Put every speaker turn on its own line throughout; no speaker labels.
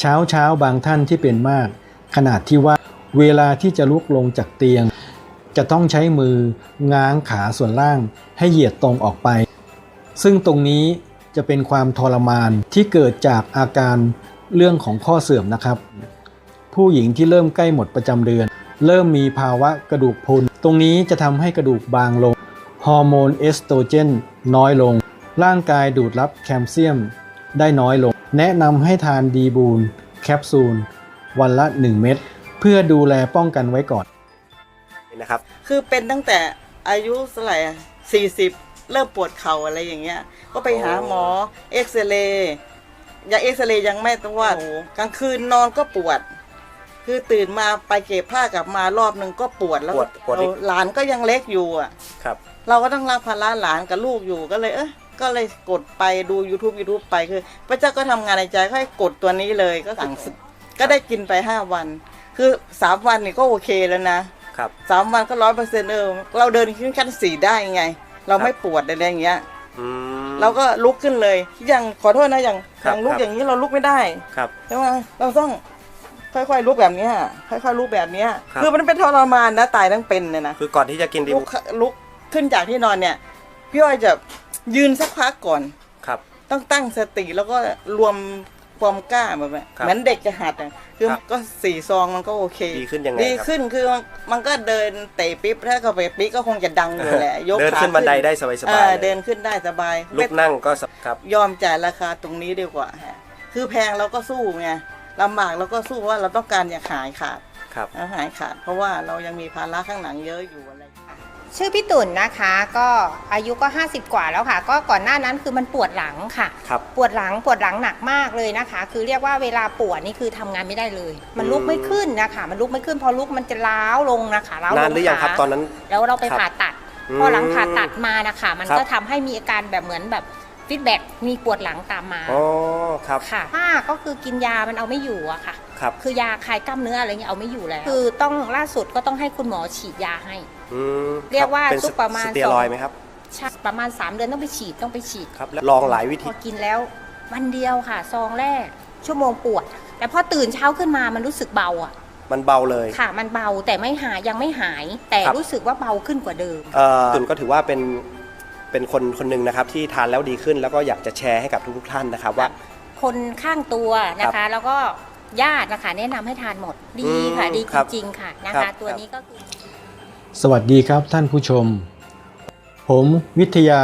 เช้าเช้าบางท่านที่เป็นมาก ขนาดที่ว่าเวลาที่จะลุกลงจากเตียง จะต้องใช้มือง้างขาส่วนล่างให้เหยียดตรงออกไป ซึ่งตรงนี้จะเป็นความทรมานที่เกิดจากอาการเรื่องของข้อเสื่อมนะครับ ผู้หญิงที่เริ่มใกล้หมดประจำเดือน เริ่มมีภาวะกระดูกพรุน ตรงนี้จะทำให้กระดูกบางลง ฮอร์โมนเอสโตรเจนน้อยลง ร่างกายดูดรับแคลเซียมได้น้อยลง แนะนำให้ทานดีบูลแคปซูล วันละ 1 เม็ดเพื่อดูแลป้องกันไว้ก่อน
นะครับ
คือเป็นตั้งแต่อายุเท่าไหร่สี่สิบเริ่มปวดเข่าอะไรอย่างเงี้ย ก็ไปหาหมอเอ็กซเรย์ยาเอ็กซเรย์ยังไม่ต้องว่าโอ้โหกลางคืนนอนก็ปวด คือตื่นมาไปเก็บผ้ากลับมารอบหนึ่งก็ปวดแล้ว
ปวดปวดอีก
เอาหลานก็ยังเล็กอยู่อะ
ครับ
เราก็ต้องรับภาระหลานกับลูกอยู่ก็เลยเออ ก็เลยกดไปดู YouTube YouTube ไปคือ พระเจ้าก็ทำงานในใจก็ให้กดตัวนี้เลยก็สั่งซื้อก็ได้กินไปห้าวัน คือสามวันนี่ก็โอเคแล้วนะ ครับ สามวันก็ร้อยเปอร์เซ็นต์เออเราเดินขึ้นขั้นสี่ได้ไง เราไม่ปวดอะไรอย่างเงี้ย
อืม
เราก็ลุกขึ้นเลยอย่างขอโทษนะอย่าง
ครั
อบย่างลุก
ครับ
อย่างนี้เราลุกไม่ได้
ครับ
ใช่ไหมเราต้องค่อยๆลุกแบบเนี้ยค่อยๆลุกแบบเนี้ย
ครับ
คือมันเป็นทรมานนะตายทั้งเป็นเนี่ยนะ
คือก่อนที่จะกินดี
ลุ
บู
กลุกขึ้นจากที่นอนเนี่ยพี่อ้อยจะ ยืนสักพักก่อน
ครับ
ต้องตั้งสติแล้วก็รวมความกล้าแบบนี้
ครับ
เหมือนเด็กจะหัดอะคือ
ครับ
ก็สี่ซองมันก็โอเค
ดีขึ้นยังไง
ดี
ครับ
ขึ้นคือมันมันก็เดินเตะปิ๊บถ้าเขาไปปิ๊บก็คงจะดังอยู่แหละยก
เดิน
ขา
ขึ้นบันไดได้สบาย
เอ
ๆ
อ
เลย
เดินขึ้นได้สบาย
ลุกนั่งก็สบครับ
ยอมจ่ายราคาตรงนี้ดีกว่าฮะคือแพงเราก็สู้ไงลำบากเราก็สู้เพราะว่าเราต้องการอยากหายขาด
ครับ
เอาหายขาด เพราะว่าเรายังมีภาระข้างหลังเยอะอยู่อะไร
ชื่อพี่ตุ่นนะคะ ก็อายุก็ 50 กว่าแล้วค่ะ ก็ก่อนหน้านั้นคือมันปวดหลังค่ะ
ครับ
ปวดหลังปวดหลังหนักมากเลยนะคะ คือเรียกว่าเวลาปวดนี่คือทำงานไม่ได้เลย มันลุกไม่ขึ้นนะคะ มันลุกไม่ขึ้นพอลุกมันจะล้าวลงนะคะล้าวลง
นานหรือยังครับ
ขา
ตอนนั้น
แล้วเราไป
ครับ
ผ่าตัด
อืม
พอหลังผ่าตัดมานะคะ มัน
ครับ
ก็ทำให้มีอาการแบบเหมือนแบบฟีดแบ็กมีปวดหลังตามมา
อ๋อครับ
ค่ะห้าก็คือกินยามันเอาไม่อยู่อะค่ะ
ครับ
คือยาคลายกล้ามเนื้ออะไรเงี้ยเอาไม่อยู่แล้ว คือต้องล่าสุดก็ต้องให้คุณหมอฉีดยาให้
อืม
เรียกว่า
เป็น
ซุปประมาณ
สเตียรอยด์ไหมครับ
ใช่ประมาณ 3 เดือนต้องไปฉีดต้องไปฉีด
ครับแล้วลองหลายวิ
พ
ธี
อกินแล้ว วันเดียวค่ะ ซองแรก ชั่วโมงปวด แต่พอตื่นเช้าขึ้นมามันรู้สึกเบาอะ
มันเบาเลย
ค่ะมันเบาแต่ไม่หายยังไม่หาย แต่
ครับ
รู้สึกว่าเบาขึ้นกว่าเดิม
เอ่อตุนก็ถือว่าเป็นเป็นคนคนหนึ่งนะครับที่ทานแล้วดีขึ้นแล้วก็อยากจะแชร์ให้กับทุกๆท่านนะครับว่า
คนข้างตัวนะคะแล้วก็ ญาตินะคะแนะนำให้ทานหมดดีค่ะ
อืม
ดี
ครับ
จริงๆค่ะนะ
ครั
คะ
บ
ตัวนี้ก็คือ
สวัสดีครับท่านผู้ชม ผมวิทยา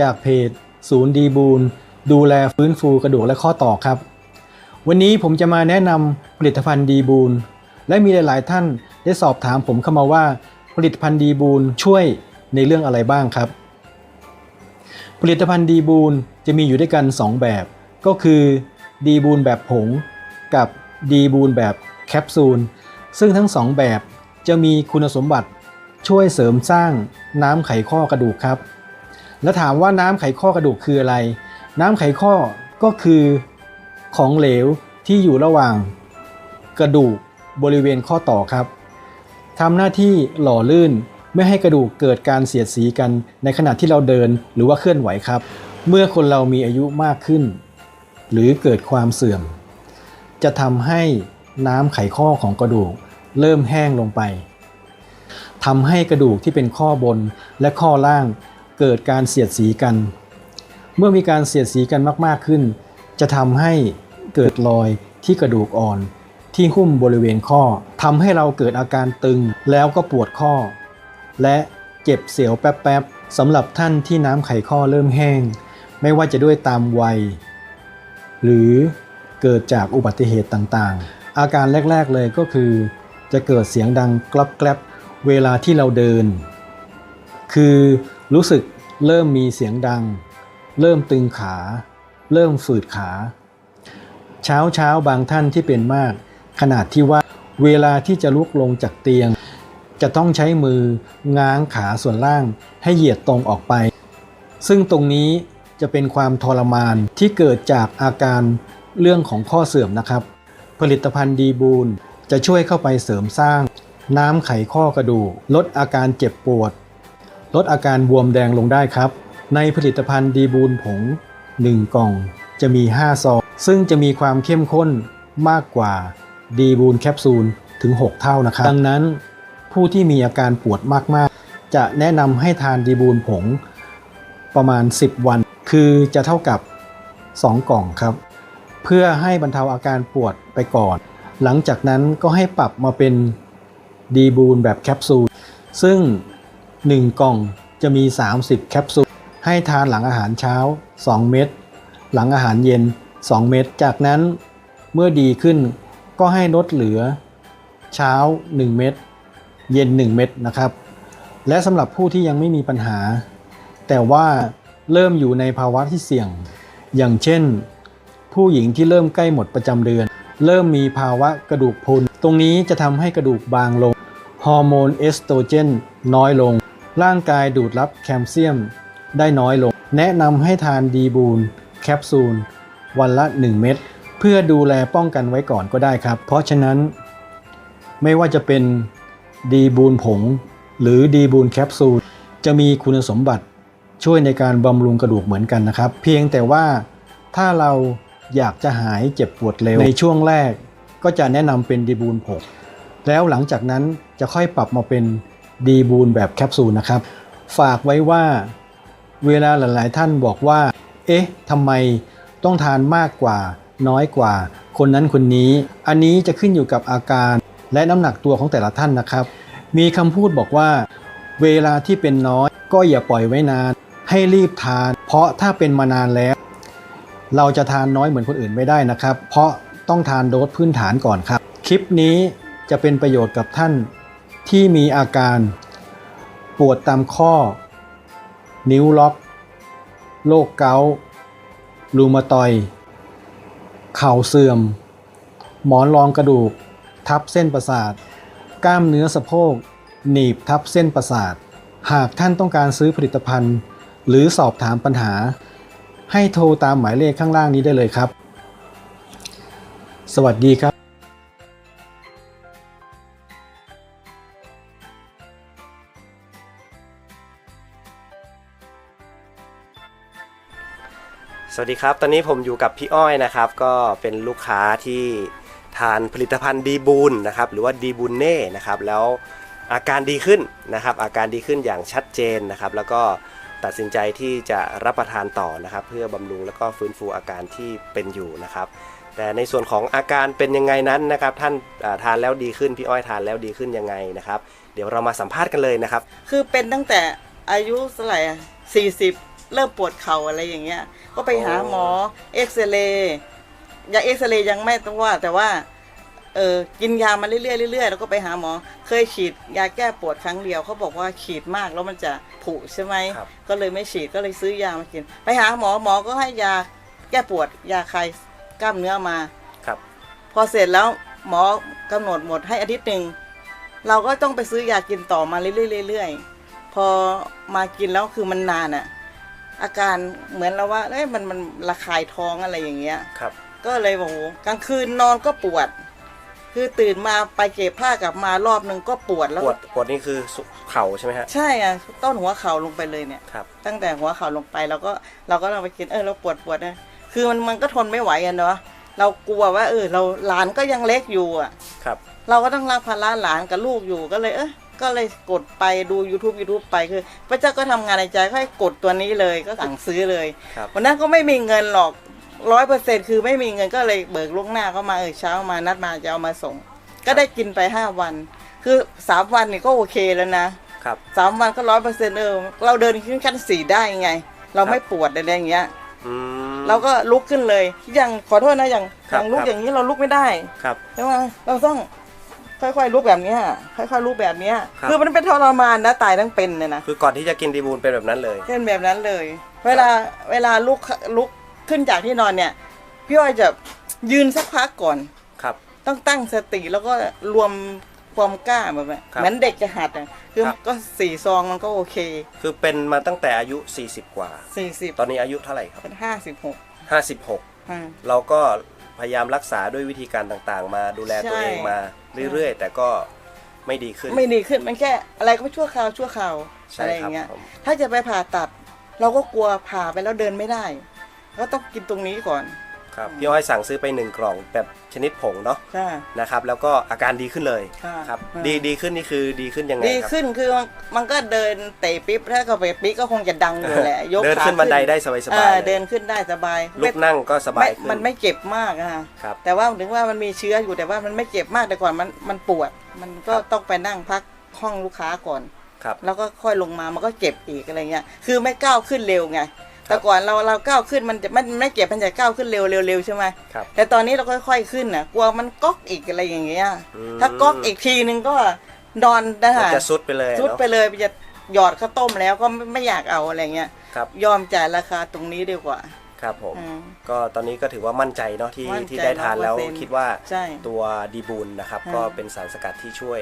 จากเพจ ศูนย์ดีบูลดูแลฟื้นฟูกระดูกและข้อต่อครับ วันนี้ผมจะมาแนะนำผลิตภัณฑ์ดีบูลและมีหลายๆท่านได้สอบถามผมเข้ามาว่า ผลิตภัณฑ์ดีบูลช่วยในเรื่องอะไรบ้างครับ ผลิตภัณฑ์ดีบูลจะมีอยู่ด้วยกัน 2 แบบ ก็คือดีบูลแบบผง กับดีบูลแบบแคปซูล ซึ่งทั้งสองแบบจะมีคุณสมบัติช่วยเสริมสร้างน้ำไขข้อกระดูกครับ แล้วถามว่าน้ำไขข้อกระดูกคืออะไร น้ำไขข้อก็คือของเหลวที่อยู่ระหว่างกระดูกบริเวณข้อต่อครับทำหน้าที่หล่อลื่นไม่ให้กระดูกเกิดการเสียดสีกันในขณะที่เราเดินหรือว่าเคลื่อนไหวครับ เมื่อคนเรามีอายุมากขึ้น หรือเกิดความเสื่อม จะทำให้น้ำไขข้อของกระดูกเริ่มแห้งลงไปทำให้กระดูกที่เป็นข้อบนและข้อล่างเกิดการเสียดสีกัน เมื่อมีการเสียดสีกันมากๆขึ้น จะทำให้เกิดรอยที่กระดูกอ่อน ที่หุ้มบริเวณข้อทำให้เราเกิดอาการตึงแล้วก็ปวดข้อ และเจ็บเสียวแป๊บๆสำหรับท่านที่น้ำไขข้อเริ่มแห้ง ไม่ว่าจะด้วยตามวัย หรือ เกิดจากอุบัติเหตุต่างๆ อาการแรก ๆเลยก็คือ จะเกิดเสียงดังกรับแกรบเวลาที่เราเดิน คือรู้สึกเริ่มมีเสียงดัง เริ่มตึงขา เริ่มฝืดขา เช้าเช้าบางท่านที่เป็นมาก ขนาดที่ว่าเวลาที่จะลุกลงจากเตียง จะต้องใช้มือง้างขาส่วนล่างให้เหยียดตรงออกไป ซึ่งตรงนี้จะเป็นความทรมานที่เกิดจากอาการ เรื่องของข้อเสื่อมนะครับ ผลิตภัณฑ์ดีบูลจะช่วยเข้าไปเสริมสร้าง น้ำไขข้อกระดูกลดอาการเจ็บปวด ลดอาการบวมแดงลงได้ครับ ในผลิตภัณฑ์ดีบูลผง 1 กล่องจะมี 5 ซอง ซึ่งจะมีความเข้มข้นมากกว่าดีบูนแคปซูลถึง 6 เท่านะครับ ดังนั้นผู้ที่มีอาการปวดมาก ๆ จะแนะนำให้ทานดีบูนผงประมาณ 10 วัน คือจะเท่ากับ 2 กล่องครับ เพื่อให้บรรเทาอาการปวดไปก่อน หลังจากนั้นก็ให้ปรับมาเป็นดีบูนแบบแคปซูล ซึ่ง 1 กล่องจะมี 30 แคปซูล ให้ทานหลังอาหารเช้า 2 เม็ด หลังอาหารเย็น 2 เม็ด จากนั้นเมื่อดีขึ้นก็ให้ลดเหลือเช้า 1 เม็ด เย็น 1 เม็ดนะครับ และสำหรับผู้ที่ยังไม่มีปัญหา แต่ว่าเริ่มอยู่ในภาวะที่เสี่ยง อย่างเช่น ผู้หญิงที่เริ่มใกล้หมดประจำเดือน เริ่มมีภาวะกระดูกพรุน ตรงนี้จะทำให้กระดูกบางลง ฮอร์โมนเอสโตรเจนน้อยลง ร่างกายดูดรับแคลเซียมได้น้อยลง แนะนำให้ทานดีบูนแคปซูล วันละ 1 เม็ดเพื่อดูแลป้องกันไว้ก่อนก็ได้ครับ เพราะฉะนั้น ไม่ว่าจะเป็นดีบูนผง หรือดีบูนแคปซูล จะมีคุณสมบัติช่วยในการบำรุงกระดูกเหมือนกันนะครับ เพียงแต่ว่าถ้าเรา อยากจะหายเจ็บปวดเร็ว ในช่วงแรกก็จะแนะนำเป็นดีบูนผงแล้วหลังจากนั้นจะค่อยปรับมาเป็นดีบูนแบบแคปซูลนะครับ ฝากไว้ว่าเวลาหลาย ๆ ท่านบอกว่า เอ๊ะทำไมต้องทานมากกว่า น้อยกว่า คนนั้นคนนี้ อันนี้จะขึ้นอยู่กับอาการและน้ำหนักตัวของแต่ละท่านนะครับ มีคำพูดบอกว่า เวลาที่เป็นน้อย ก็อย่าปล่อยไว้นาน ให้รีบทาน เพราะถ้าเป็นมานานแล้ว เราจะทานน้อยเหมือนคนอื่นไม่ได้นะครับ เพราะต้องทานโดสพื้นฐานก่อนครับ คลิปนี้จะเป็นประโยชน์กับท่านที่มีอาการปวดตามข้อ นิ้วล็อก โรคเกาต์รูมาตอยเข่าเสื่อม หมอนรองกระดูก ทับเส้นประสาท กล้ามเนื้อสะโพก หนีบทับเส้นประสาท หากท่านต้องการซื้อผลิตภัณฑ์ หรือสอบถามปัญหา ให้โทรตามหมายเลขข้างล่างนี้ได้เลยครับ สวัสดีครับ
สวัสดีครับ ตอนนี้ผมอยู่กับพี่อ้อยนะครับ ก็เป็นลูกค้าที่ทานผลิตภัณฑ์ดีบูนนะครับ หรือว่าดีบูนเน่นะครับ แล้วอาการดีขึ้นนะครับ อาการดีขึ้นอย่างชัดเจนนะครับ แล้วก็ ตัดสินใจที่จะรับประทานต่อนะครับ เพื่อบำรุงแล้วก็ฟื้นฟูอาการที่เป็นอยู่นะครับ แต่ในส่วนของอาการเป็นยังไงนั้นนะครับ ท่านาทานแล้วดีขึ้นพี่อ้อยทานแล้วดีขึ้นยังไงนะครับ เดี๋ยวเรามาสัมภาษณ์กันเลยนะครับ
คือเป็นตั้งแต่อายุเท่าไหร่สี่สิบเริ่มปวดเข่าอะไรอย่างเงี้ย ก็ไปหาหมอเอ็กซเรย์ยาเอ็กซเรย์ยังไม่ต้องว่าแต่ว่า เออกินยามาเรื่อยๆเรื่อยๆแล้วก็ไปหาหมอ เคยฉีดยาแก้ปวดครั้งเดียวเขาบอกว่าฉีดมากแล้วมันจะผุใช่ไหม
ครับ
ก็เลยไม่ฉีดก็เลยซื้อยามากิน ไปหาหมอหมอก็ให้ยาแก้ปวดยาคลายกล้ามเนื้อมา
ครับ
พอเสร็จแล้วหมอกำหนดหมดให้อาทิตย์หนึ่งเราก็ต้องไปซื้อยากินต่อมาเรื่อยๆเรื่อยๆพอมากินแล้วคือมันนานอะอาการเหมือนเราว่าเอ้ยมันมันระคายท้องอะไรอย่างเงี้ย
ครับ
ก็เลยบอกโอ้โหกลางคืนนอนก็ปวด คือตื่นมาไปเก็บผ้ากลับมารอบหนึ่งก็ปวดแล้ว
ปวดปวดนี่คือสุเข่าใช่ไหมฮะ
ใช่อะต้นหัวเข่าลงไปเลยเนี่ย
ครับ
ตั้งแต่หัวเข่าลงไปเราก็เราก็เราไปกินเออเราปวดปวดนะคือมันมันก็ทนไม่ไหวอะเนาะเรากลัวว่าเออเราหลานก็ยังเล็กอยู่อะ
ครับ
เราก็ต้องรับภาระหลานกับลูกอยู่ก็เลยเออก็เลยกดไปดู YouTube YouTube ไปคือ พระเจ้าก็ทำงานในใจก็ให้กดตัวนี้เลยก็สั่งซื้อเลย
ครับ
วันนั้นก็ไม่มีเงินหรอก ร้อยเปอร์เซ็นคือไม่มีเงินก็เลยเบิกล่วงหน้าก็มาเออเช้ามานัดมาจะเอามาส่ง ก็ได้กินไปห้าวัน คือสามวันนี่ก็โอเคแล้วนะครับสามวันก็ร้อยเปอร์เซ็นเออเราเดินขึ้นขั้นสี่ได้ไง เราไม่ปวดอะไรอย่างเงี้ย
อืม
เราก็ลุกขึ้นเลยอย่างขอโทษนะอย่าง
ครั
อบย่างลุก
ครับ
อย่างนี้เราลุกไม่ได้
ครับ
ใช่ไหมเราต้องค่อยๆลุกแบบเนี้ยค่อยๆลุกแบบเนี้ย
ครับ
คือมันเป็นทรมานนะตายทั้งเป็นเลยนะ
คือก่อนที่จะกินดีบูลเป็นแบบนั้นเลย
เป็นแบบนั้นเลย เวลาเวลาลุกลุก ขึ้นจากที่นอนเนี่ย พี่อ้อยจะยืนสักพักก่อน
ครับ
ต้องตั้งสติแล้วก็รวมความกล้าแบบนี้
ครับ
เหมือนเด็กจะหัดอะคือ
ครับ
ก็สี่ซองมันก็โอเค
คือเป็นมาตั้งแต่อายุ 40 กว่า
สี่สิบ
ตอนนี้อายุเท่าไหร่ครับ
เป็นห้าสิบหก
56เราก็พยายามรักษาด้วยวิธีการต่างๆ มาดูแลตัวเองมาเรื่อยๆ แต่ก็ไม่ดีขึ้น
ไม่ดีขึ้นมันแค่อะไรก็ชั่วคราวชั่วคราว
ใช่
อะไรอ
ครับ
ย่างเงี้ย
ผม
ถ้าจะไปผ่าตัด เราก็กลัวผ่าไปแล้วเดินไม่ได้ ก็ต้องกินตรงนี้ก่อน
ครับพี่อ้อยสั่งซื้อไปหนึ่งกล่องแบบชนิดผงเนาะ
ใช่
นะครับแล้วก็อาการดีขึ้นเลย
ค่ะ
ครับ
อืม
ดีดีขึ้นนี่คือดีขึ้นยังไง
ดี
ครับ
ขึ้นคือมันมันก็เดินเตะปิ๊บถ้าเขาไปปิ๊บก็คงจะดังอยู่แหละยก
เดิน
ขา
ขึ้นบันไดได้สบายสบาย
เออเดินขึ้นได้สบาย
ลุกนั่งก็สบาย
ไม่
ขึ้น
มันไม่เจ็บมากอะค่ะ
ครับ
แต่ว่าถึงว่ามันมีเชื้ออยู่แต่ว่ามันไม่เจ็บมากแต่ก่อนมันมันปวด มันก็
ครับ
ต้องไปนั่งพักห้องลูกค้าก่อน
ครับ
แล้วก็ค่อยลงมามันก็เจ็บอีกอะไรเงี้ย คือไม่ก้าวขึ้นเร็วไง แต่ก่อนเราเราก้าวขึ้นมันจะมันไม่เจ็บมันจะก้าวขึ้นเร็วเร็วเร็วใช่ไหม
ครับ
แต่ตอนนี้เราค่อยๆขึ้นน่ะกลัวมันก๊อกอีกอะไรอย่างเงี้ย
อืม
ถ้าก๊อกอีกทีนึงก็นอนได้
มันจะซุดไปเลย
สุด
เนาะ
ไปเลยไปจะหยอดข้าวต้มแล้วก็ไม่ไม่อยากเอาอะไรเงี้ย
ครับ
ยอมจ่ายราคาตรงนี้ดีกว่า
ครับผม
อืม
ก็ตอนนี้ก็ถือว่ามั่นใจเนาะที่
มั่นใจ
ที่ได้ทานแล้ว
100%
คิดว่า
ใช่
ตัวดีบูลนะครับ
อืม
ก็เป็นสารสกัดที่ช่วย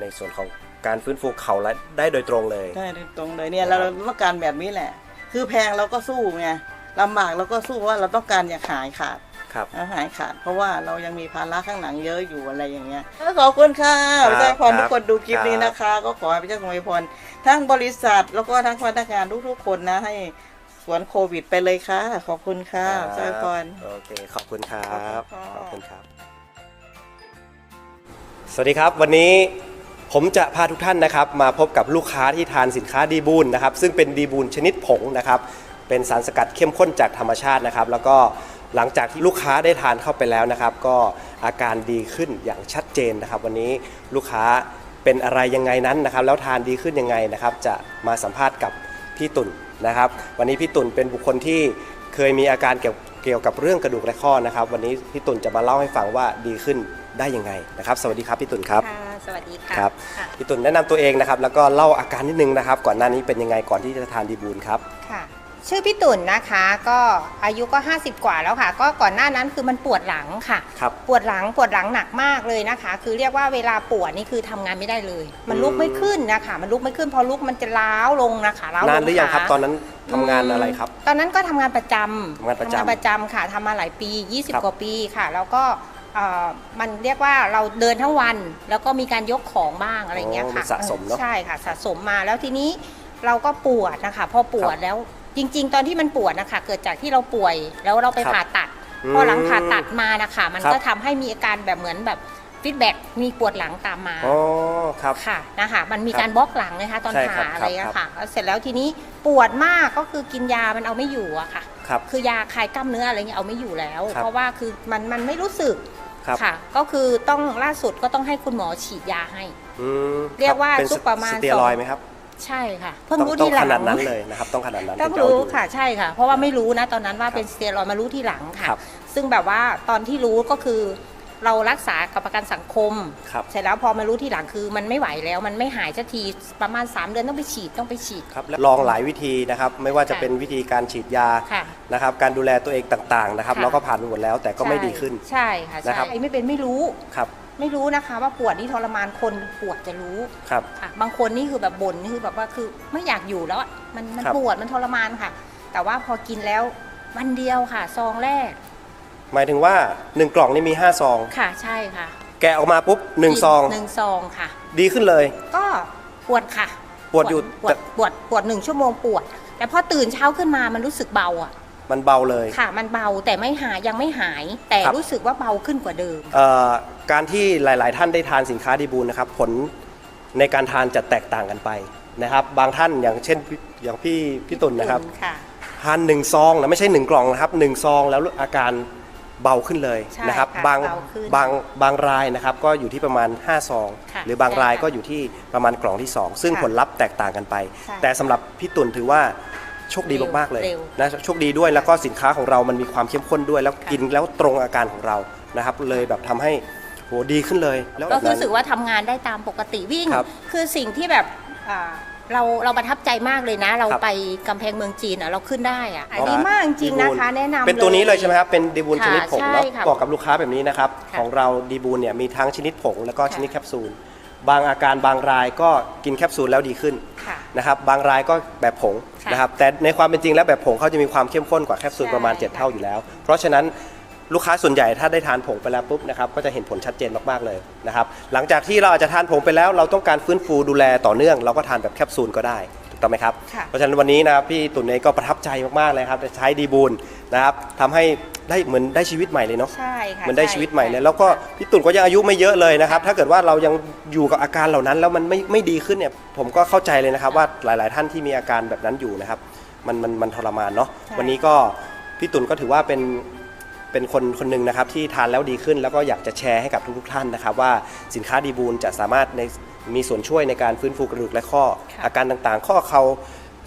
ในส่วนของการฟื้นฟูเขาและได้โดยตรงเลย
ใช่ตรงเลยเนี่ย
ครั
เรา
บ
ต้องการแบบนี้แหละ คือแพงเราก็สู้ไงลำบากเราก็สู้เพราะว่าเราต้องการอยากหายขาด
ครับ
หายขาดเพราะว่าเรายังมีภาระข้างหลังเยอะอยู่อะไรอย่างเงี้ยขอบคุณค่ะ
ครับ
พระเจ้าพรทุกคนดูคลิป
ครับ
นี้นะคะ ก็ขอให้พระเจ้าทรงอวยพรทั้งบริษัทแล้วก็ทั้งพนักงานทุกๆคนนะให้สวนโควิดไปเลยค่ะ ขอบคุณค่ะพระเจ้าพร
โอเคขอบคุณครับ
ขอบคุณค่ะ
ขอบคุณครับ สวัสดีครับวันนี้ ผมจะพาทุกท่านนะครับมาพบกับลูกค้าที่ทานสินค้าดีบูลนะครับซึ่งเป็นดีบูลชนิดผงนะครับเป็นสารสกัดเข้มข้นจากธรรมชาตินะครับ แล้วก็หลังจากที่ลูกค้าได้ทานเข้าไปแล้วนะครับ ก็อาการดีขึ้นอย่างชัดเจนนะครับ วันนี้ลูกค้าเป็นอะไรยังไงนั้นนะครับ แล้วทานดีขึ้นยังไงนะครับ จะมาสัมภาษณ์กับพี่ตุ่นนะครับ วันนี้พี่ตุ่นเป็นบุคคลที่เคยมีอาการเกี่ยวเกี่ยวกับเรื่องกระดูกและข้อนะครับ วันนี้พี่ตุ่นจะมาเล่าให้ฟังว่าดีขึ้น ได้ยังไงนะครับสวัสดีครับพี่ตุ่นครับ
ค่ะสวัสดีค่ะ
ครับ
ค่ะ
พี่ตุ่นแนะนำตัวเองนะครับแล้วก็เล่าอาการนิดนึงนะครับ ก่อนหน้านี้เป็นยังไงก่อนที่จะทานดีบูลครับ
ค่ะชื่อพี่ตุ่นนะคะก็อายุก็ 50 กว่าแล้วค่ะ ก็ก่อนหน้านั้นคือมันปวดหลังค่ะ
ครับ
ปวดหลังปวดหลังหนักมากเลยนะคะ คือเรียกว่าเวลาปวดนี่คือทำงานไม่ได้เลย มันลุกไม่ขึ้นนะคะ มันลุกไม่ขึ้นพอลุกมันจะล้าวลงนะคะล้าวลง
นานหรือยังครับ
ขา
ตอนนั้นทำงานอะไรครับ
ตอนนั้นก็ทำงานประจำ
ทำงานประจำ
ประจำค่ะทำมาหลายปี
ครับ
20 กว่าปีค่ะ แล้วก็เอ่อ มันเรียกว่าเราเดินทั้งวัน แล้วก็มีการยกของบ้างอะไรอย่างเงี้ยค่ะ
อ๋อมันสะสมเนอะ
ใช่ค่ะสะสมมาแล้วทีนี้เราก็ปวดนะคะพอปวด
ครับ
แล้วจริง ๆ ตอนที่มันปวดนะคะเกิดจากที่เราป่วยแล้วเราไป
ครับ
ผ่าตัด
อืม
พอหลังผ่าตัดมานะคะมัน
ครับ
ก็ทำให้มีอาการแบบเหมือนแบบฟีดแบ็กมีปวดหลังตามมา
อ๋อครับ
ค่ะนะคะมันมี
ครับ
การบล็อกหลังนะคะตอน
ใช่ครับ
ผ่าอะไร
ครั
อะ
บ
ค่ะแล้วเสร็จแล้วทีนี้ปวดมากก็คือกินยามันเอาไม่อยู่อะค่ะ
ครับ
คือยาคลายกล้ามเนื้ออะไรเงี้ยเอาไม่อยู่แล้ว
ครับ
เพราะว่าคือมันมันไม่รู้สึก
ครับ
ค่ะ ก็คือต้องล่าสุดก็ต้องให้คุณหมอฉีดยาให้
อืม
เรียกว่า
เป็น
ซุปประมาณ
สเตียรอยด์ไหมครับ
ใช่ค่ะ เพิ่ง
ต้อง
รู้
ต้อ
ที
ง
หลั
ข
ง
นาดนั้นเลยนะครับ ต้องขนาดนั้น
ต้อง
ถึจะเา
รู้
ยู่
ค่ะใช่ค่ะ เพราะว่าไม่รู้นะตอนนั้นว่า
ครับ
เป็นสเตียรอยด์มารู้ทีหลังค่ะ
ครับ
ซึ่งแบบว่าตอนที่รู้ก็คือ เรารักษากับประกันสังคม
ครับ
เสร็จแล้วพอมารู้ทีหลังคือมันไม่ไหวแล้ว มันไม่หายสักทีประมาณ 3 เดือนต้องไปฉีดต้องไปฉีด
ครับและลองหลายวิธีนะครับ ไม่ว่าจะ
ค่ะ
เป็นวิธีการฉีดยา
ค่ะ
นะครับ การดูแลตัวเองต่างๆนะครับ
ค่ะ
เราก็ผ่านไปหมดแล้วแต่ก็ไม่ดีขึ้น
ใช่ค่ะ
นะครั
ใช่
บ
ไม่เป็นไม่รู้
ครับ
ไม่รู้นะคะ ว่าปวดนี่ทรมานคนปวดจะรู้
ครับ
ค่ะ บางคนนี่คือแบบบ่นนี่คือแบบว่าคือไม่อยากอยู่แล้วอะมันมัน
ครับ
ปวดมันทรมานค่ะ แต่ว่าพอกินแล้ววันเดียวค่ะ ซองแรก
หมายถึงว่า 1 กล่องนี่มี 5 ซอง
ค่ะใช่ค่ะ
แกะออกมาปุ๊บ 1 ซอง
หนึ่งซองค่ะ
ดีขึ้นเลย
ก็ปวดค่ะ
ปวดอยู่
ปวดปวดปวดหนึ่งชั่วโมงปวด แต่พอตื่นเช้าขึ้นมามันรู้สึกเบาอะ
มันเบาเลย
ค่ะ มันเบาแต่ไม่หายยังไม่หาย แต่
ครับ
รู้สึกว่าเบาขึ้นกว่าเดิม
เอ่อการที่หลาย ๆ ท่านได้ทานสินค้าดีบูลนะครับ ผลในการทานจะแตกต่างกันไปนะครับ บางท่านอย่างเช่นพี่อย่างพี่พี่ตุลนะครับ
ค่ะ
ทานหนึ่งซองนะไม่ใช่หนึ่งกล่องนะครับหนึ่งซองแล้วอาการ เบาขึ้นเลย
ใช่
นะครับ
ค่ะ
บาง
เบาขึ้น
บางบางรายนะครับก็อยู่ที่ประมาณ5ซอง
ค่ะ
หรือบาง
ใช่
ราย
ค่ะ
ก็อยู่ที่ประมาณกล่องที่ 2 ซึ่ง
ค่ะ
ผลลัพธ์แตกต่างกันไป
ใช่
แต่สำหรับพี่ตุลถือว่าโชคดี
เร็ว
มากๆเลย
เร็ว
นะโชคดีด้วยแล้วก็สินค้าของเรามันมีความเข้มข้นด้วย แล้ว
ค่ะ
กินแล้วตรงอาการของเรานะครับ เลยแบบทำให้โหดีขึ้นเลยแล้ว
ก็คือ
แบบนั้น
รู้สึกว่าทำงานได้ตามปกติวิ่ง
ครับ
คือสิ่งที่แบบอ่า เราเราประทับใจมากเลยนะ เรา
ครับ
ไปกำแพงเมืองจีนอะเราขึ้นได้อะ
อ๋อ
ดีมากจริงๆนะคะแนะนำ
เป็นตัวนี้เลยใช่ไหมครับ เป็นดีบูล
ค่ะ
ชนิดผง
ใช่
แล้ว
ค่ะ
บอกกับลูกค้าแบบนี้นะครับ
ค่ะ
ของเราดีบูลเนี่ยมีทั้งชนิดผงแล้วก็
ค่ะ
ชนิดแคปซูล บางอาการบางรายก็กินแคปซูลแล้วดีขึ้น
ค่ะ
นะครับบางรายก็แบบผง
ค่ะ
นะครับแต่ในความเป็นจริงแล้วแบบผงเขาจะมีความเข้มข้นกว่าแคปซูล
ใช่
ประมาณ7เท่าอยู่แล้ว เพราะฉะนั้น ลูกค้าส่วนใหญ่ถ้าได้ทานผงไปแล้วปุ๊บนะครับก็จะเห็นผลชัดเจนมากๆเลยนะครับหลังจากที่เราอาจจะทานผงไปแล้วเราต้องการฟื้นฟูดูแลต่อเนื่อง เราก็ทานแบบแคปซูลก็ได้ถูกต้องต้องไหมครับ
ค่ะ
เพราะฉะนั้นวันนี้นะครับพี่ตุ่นเองก็ประทับใจมากๆเลยครับใช้ดีบูลนะครับทำให้ได้เหมือนได้ชีวิตใหม่เลยเนาะ
ใช่ค่ะ
เหมือนได้
ช่
ชีวิตใหม่เลย
ค่ะ
แล้วก็พี่ตุ่นก็ยังอายุไม่เยอะเลยนะครับ ถ้าเกิดว่าเรายังอยู่กับอาการเหล่านั้น แล้วมันไม่ไม่ดีขึ้นเนี่ยผมก็เข้าใจเลยนะครับว่าหลาย ๆ ท่านที่มีอาการแบบนั้นอยู่นะครับ มันมันมันทรมานเนาะ
ใช่
วันนี้ก็พี่ตุ่นก็ถือว่าเป็น เป็นคนคนหนึ่งนะครับที่ทานแล้วดีขึ้น แล้วก็อยากจะแชร์ให้กับทุกๆท่านนะครับ ว่าสินค้าดีบูลจะสามารถในมีส่วนช่วยในการฟื้นฟูกระดูกและข้อ
ค่ะ
อาการต่างๆ ข้อเข่า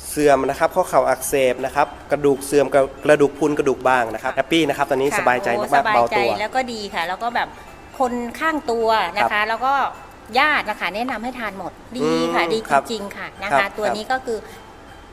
เสื่อมนะครับ ข้อเข่าอักเสบนะครับกระดูกเสื่อมกระกระดูกพรุนกระดูกบางนะครับแฮปปี้นะครับตอนนี้
ค่ะ
สบายใจ
โอ้
มากๆเบา
สบยใจ
ตัว
แล้วก็ดีค่ะ แล้วก็แบบคนข้างตัวนะ
ครั
คะ
บ
แล้วก็ญาตินะคะแนะนำให้ทานหมดดี
อืม
ค่ะดี
ครับ
จริงๆค่ะนะ
ครั
คะ
บ
ตัว
ครับ
นี้ก็คือ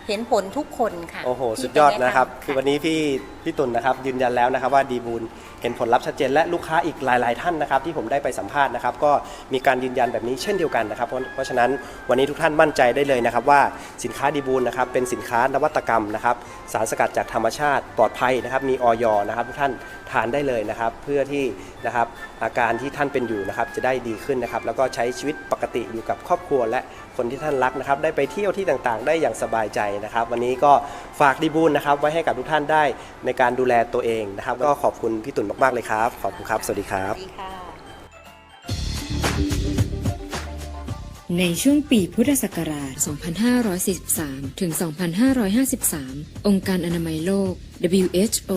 เห็นผลทุกคนค่ะ
โอ้โห
ที่
สุดยอด
ไปแนะ
ครับำคือวันนี้พี่ พี่ตุลนะครับยืนยันแล้วนะครับว่าดีบูลเห็นผลลัพธ์ชัดเจนและลูกค้าอีกหลาย ๆ ท่านนะครับที่ผมได้ไปสัมภาษณ์นะครับก็มีการยืนยันแบบนี้เช่นเดียวกันนะครับเพราะเพราะฉะนั้นวันนี้ทุกท่านมั่นใจได้เลยนะครับว่าสินค้าดีบูลนะครับเป็นสินค้านวัตกรรมนะครับสารสกัดจากธรรมชาติปลอดภัยนะครับมีออยนะครับทุกท่านทานได้เลยนะครับเพื่อที่นะครับอาการที่ท่านเป็นอยู่นะครับจะได้ดีขึ้นนะครับแล้วก็ใช้ชีวิตปกติอยู่กับครอบครัวและคนที่ท่านรักนะครับได้ไปเที่ยวที่ต่างๆ ได้อย่างสบายใจนะครับ วันนี้ก็ ฝากดีบูลนะครับไว้ให้กับทุกท่านได้ในการดูแลตัวเองนะครับ ก็ขอบคุณพี่ตุ่นมากๆเลยครับ ขอบคุณครับ สวัสดีครับ
สวัสดีค่ะ
ในช่วงปีพุทธศักราช 2543 ถึง 2553 องค์การอนามัยโลก WHO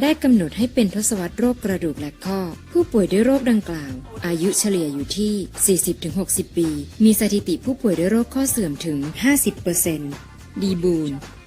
ได้กำหนดให้เป็นทศวรรษโรคกระดูกและข้อ ผู้ป่วยด้วยโรคดังกล่าว อายุเฉลี่ยอยู่ที่ 40-60 ปี มีสถิติผู้ป่วยด้วยโรคข้อเสื่อมถึง 50%ดีบูน